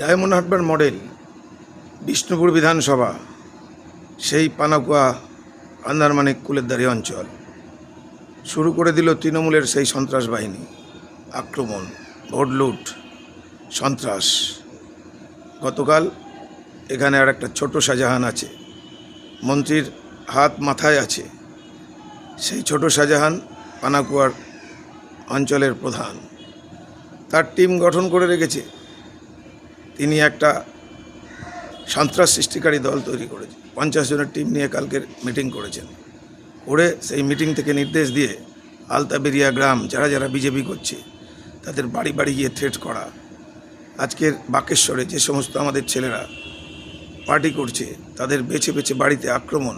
Diamond Harbour model, Bishnupur বিধানসভা, সেই পানাকুয়া, আন্দারমানিক কুলেরদারি অঞ্চল। শুরু করে দিল তৃণমূলের সেই সন্ত্রাস বাহিনী, আক্রমণ, ভোট লুট, সন্ত্রাস। গতকাল এখানে আর একটা ছোট শাহজাহান আছে, মন্ত্রীর হাত মাথায় আছে। সেই ছোট শাহজাহান পানাকুয়ার অঞ্চলের প্রধান। তার টিম গঠন করে রেখেছে তিনি একটা সন্ত্রাস সৃষ্টিকারী দল তৈরি করেছে পঞ্চাশ জনের টিম নিয়ে কালকের মিটিং করেছেন। করে সেই মিটিং থেকে নির্দেশ দিয়ে আলতাবেরিয়া গ্রাম, যারা যারা বিজেপি করছে, তাদের বাড়ি বাড়ি গিয়ে থ্রেট করা। আজকের বাকেশ্বরে যে সমস্ত আমাদের ছেলেরা পার্টি করছে, তাদের বেছে বেছে বাড়িতে আক্রমণ।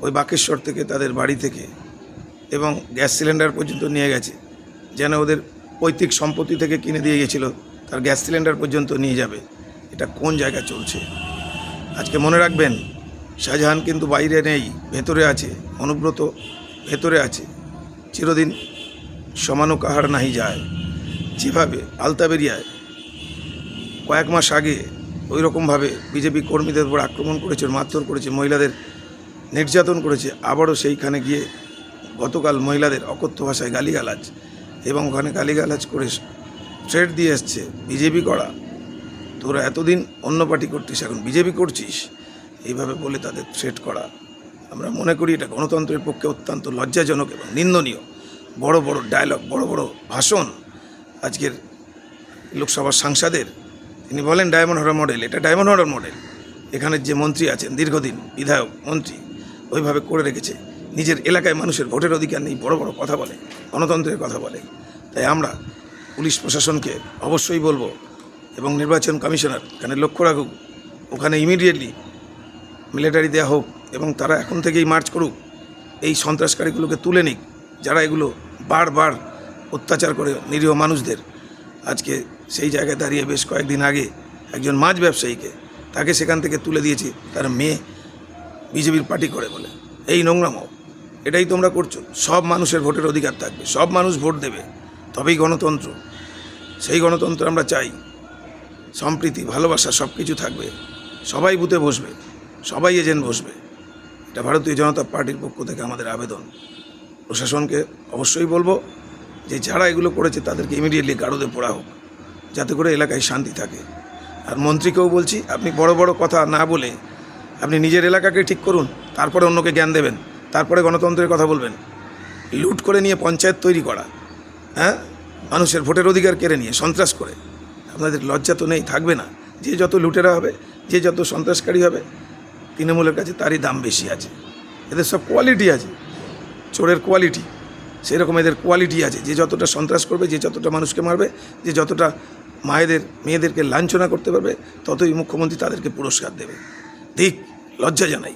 ওই বাকেশ্বর থেকে তাদের বাড়ি থেকে এবং গ্যাস সিলিন্ডার পর্যন্ত নিয়ে গেছে। যেন ওদের পৈতৃক সম্পত্তি থেকে কিনে দিয়ে গেছিল তার গ্যাস সিলিন্ডার পর্যন্ত নিয়ে যাবে। এটা কোন জায়গায় চলছে? আজকে মনে রাখবেন, শাহজাহান কিন্তু বাইরে নেই, ভেতরে আছে, অনুব্রত ভেতরে আছে। চিরদিন সমানো কাহার নাহি যায়। যেভাবে আলতাবেরিয়ায় কয়েক মাস আগে ওই রকমভাবে বিজেপি কর্মীদের উপর আক্রমণ করেছে, মারধর করেছে, মহিলাদের নির্যাতন করেছে, আবারও সেইখানে গিয়ে গতকাল মহিলাদের অকথ্য ভাষায় গালিগালাজ এবং ওখানে গালিগালাজ করে থ্রেট দিয়ে এসছে, বিজেপি করা। তোরা এতদিন অন্য পার্টি করতিস, এখন বিজেপি করছিস, এইভাবে বলে তাদের থ্রেট করা। আমরা মনে করি এটা গণতন্ত্রের পক্ষে অত্যন্ত লজ্জাজনক এবং নিন্দনীয়। বড় বড় ডায়লগ বড় বড় ভাষণ। আজকের লোকসভার সাংসদের, তিনি বলেন ডায়মন্ড হারবার মডেল এটা ডায়মন্ড হারবার মডেল এখানের যে মন্ত্রী আছেন, দীর্ঘদিন বিধায়ক, মন্ত্রী, ওইভাবে করে রেখেছে। নিজের এলাকায় মানুষের ভোটের অধিকার নেই, বড় বড় কথা বলে, গণতন্ত্রের কথা বলে। তাই আমরা পুলিশ প্রশাসনকে অবশ্যই বলব, এবং নির্বাচন কমিশনার, এখানে লক্ষ্য রাখুক, ওখানে ইমিডিয়েটলি মিলিটারি দেওয়া হোক, এবং তারা এখন থেকেই মার্চ করুক, এই সন্ত্রাসকারীগুলোকে তুলে নিক, যারা এগুলো বারবার অত্যাচার করে নিরীহ মানুষদের। আজকে সেই জায়গায় দাঁড়িয়ে বেশ কয়েকদিন আগে একজন মাছ ব্যবসায়ীকে তাকে সেখান থেকে তুলে দিয়েছে, তার মেয়ে বিজেপির পার্টি করে বলে। এই নোংরামো, এটাই তোমরা করছ, সব মানুষের ভোটের অধিকার থাকবে, সব মানুষ ভোট দেবে। তবেই গণতন্ত্র। সেই গণতন্ত্র আমরা চাই। সম্প্রীতি, ভালোবাসা সব কিছু থাকবে। সবাই বুথে বসবে। সবাই এজেন্ট বসবে। এটা ভারতীয় জনতা পার্টির পক্ষ থেকে আমাদের আবেদন। প্রশাসনকে অবশ্যই বলব যে যারা এগুলো করেছে তাদেরকে ইমিডিয়েটলি গারদে পড়া হোক, যাতে করে এলাকায় শান্তি থাকে। আর মন্ত্রীকেও বলছি, আপনি বড় বড় কথা না বলে আপনি নিজের এলাকাকে ঠিক করুন, তারপরে অন্যকে জ্ঞান দেবেন, তারপরে গণতন্ত্রের কথা বলবেন। লুট করে নিয়ে পঞ্চায়েত তৈরি করা। হ্যাঁ? মানুষের ভোটের অধিকার কেড়ে নিয়ে সন্ত্রাস করে। আপনাদের লজ্জা তো নেই, থাকবে না। যে যত লুটেরা হবে, যে যত সন্ত্রাসকারী হবে, তৃণমূলের কাছে তারই দাম বেশি আছে। এদের সব কোয়ালিটি আছে। চোরের কোয়ালিটি সেরকম এদের কোয়ালিটি আছে। যে যতটা সন্ত্রাস করবে, যে যতটা মানুষকে মারবে, যে যতটা মায়েদের, মেয়েদেরকে লাঞ্ছনা করতে পারবে, ততই মুখ্যমন্ত্রী তাদেরকে পুরস্কার দেবে। দিক, লজ্জা জানাই।